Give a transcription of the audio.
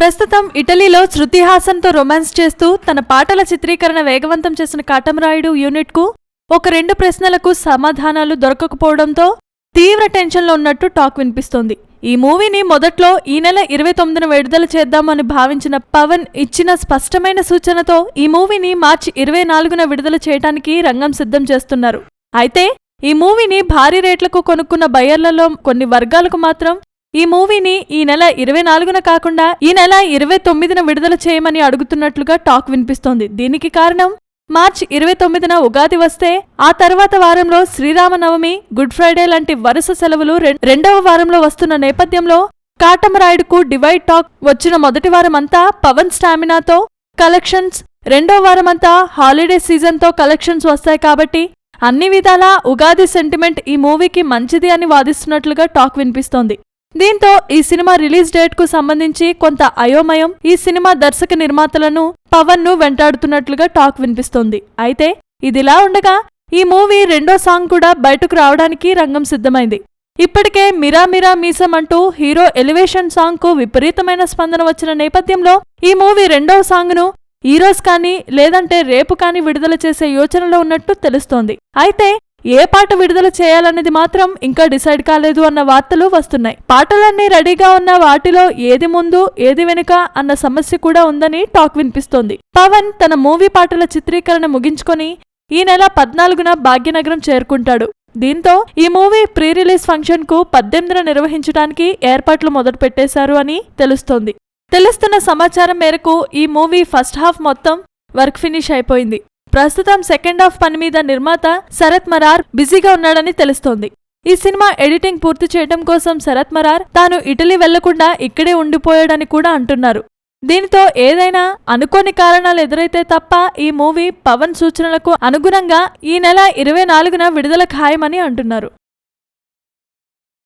ప్రస్తుతం ఇటలీలో శృతి హాసన్తో రొమాన్స్ చేస్తూ తన పాటల చిత్రీకరణ వేగవంతం చేసిన కాటమరాయుడు యూనిట్కు ఒక రెండు ప్రశ్నలకు సమాధానాలు దొరకకపోవడంతో తీవ్ర టెన్షన్లో ఉన్నట్టు టాక్ వినిపిస్తోంది. ఈ మూవీని మొదట్లో ఈ నెల ఇరవై తొమ్మిదిన విడుదల చేద్దామని భావించిన పవన్ ఇచ్చిన స్పష్టమైన సూచనతో ఈ మూవీని మార్చి ఇరవై నాలుగున విడుదల చేయడానికి రంగం సిద్ధం చేస్తున్నారు. అయితే ఈ మూవీని భారీ రేట్లకు కొనుక్కున్న బయర్లలో కొన్ని వర్గాలకు మాత్రం ఈ మూవీని ఈ నెల ఇరవై నాలుగున కాకుండా ఈ నెల ఇరవై తొమ్మిదిన విడుదల చేయమని అడుగుతున్నట్లుగా టాక్ వినిపిస్తోంది. దీనికి కారణం మార్చ్ ఇరవై తొమ్మిదిన ఉగాది వస్తే ఆ తర్వాత వారంలో శ్రీరామనవమి గుడ్ ఫ్రైడే లాంటి వరుస సెలవులు రెండవ వారంలో వస్తున్న నేపథ్యంలో కాటమరాయుడుకు డివైడ్ టాక్ వచ్చిన మొదటి వారమంతా పవన్ స్టామినాతో కలెక్షన్స్ రెండో వారమంతా హాలిడే సీజన్తో కలెక్షన్స్ వస్తాయి కాబట్టి అన్ని విధాలా ఉగాది సెంటిమెంట్ ఈ మూవీకి మంచిది అని వాదిస్తున్నట్లుగా టాక్ వినిపిస్తోంది. దీంతో ఈ సినిమా రిలీజ్ డేట్కు సంబంధించి కొంత అయోమయం ఈ సినిమా దర్శక నిర్మాతలను పవన్ను వెంటాడుతున్నట్లుగా టాక్ వినిపిస్తోంది. అయితే ఇదిలా ఉండగా ఈ మూవీ రెండో సాంగ్ కూడా బయటకు రావడానికి రంగం సిద్ధమైంది. ఇప్పటికే మిరా మిరా మీసం అంటూ హీరో ఎలివేషన్ సాంగ్కు విపరీతమైన స్పందన వచ్చిన నేపథ్యంలో ఈ మూవీ రెండో సాంగ్ను ఈ రోజు కానీ లేదంటే రేపు కానీ విడుదల చేసే యోచనలో ఉన్నట్టు తెలుస్తోంది. అయితే ఏ పాట విడుదల చేయాలన్నది మాత్రం ఇంకా డిసైడ్ కాలేదు అన్న వార్తలు వస్తున్నాయి. పాటలన్నీ రెడీగా ఉన్న వాటిలో ఏది ముందు ఏది వెనుక అన్న సమస్య కూడా ఉందని టాక్ వినిపిస్తోంది. పవన్ తన మూవీ పాటల చిత్రీకరణ ముగించుకొని ఈ నెల పద్నాలుగున భాగ్యనగరం చేరుకుంటాడు. దీంతో ఈ మూవీ ప్రీ రిలీజ్ ఫంక్షన్కు పద్దెనిమిదిన నిర్వహించడానికి ఏర్పాట్లు మొదలు పెట్టేశారు అని తెలుస్తోంది. తెలుస్తున్న సమాచారం మేరకు ఈ మూవీ ఫస్ట్ హాఫ్ మొత్తం వర్క్ ఫినిష్ అయిపోయింది. ప్రస్తుతం సెకండ్ హాఫ్ పని మీద నిర్మాత శరత్ మరార్ బిజీగా ఉన్నాడని తెలుస్తోంది. ఈ సినిమా ఎడిటింగ్ పూర్తి చేయడం కోసం శరత్ మరార్ తాను ఇటలీ వెళ్ళకుండా ఇక్కడే ఉండిపోయాడని కూడా అంటున్నారు. దీనితో ఏదైనా అనుకోని కారణాలు ఎదురైతే తప్ప ఈ మూవీ పవన్ సూచనలకు అనుగుణంగా ఈ నెల ఇరవై నాలుగున విడుదల ఖాయమని అంటున్నారు.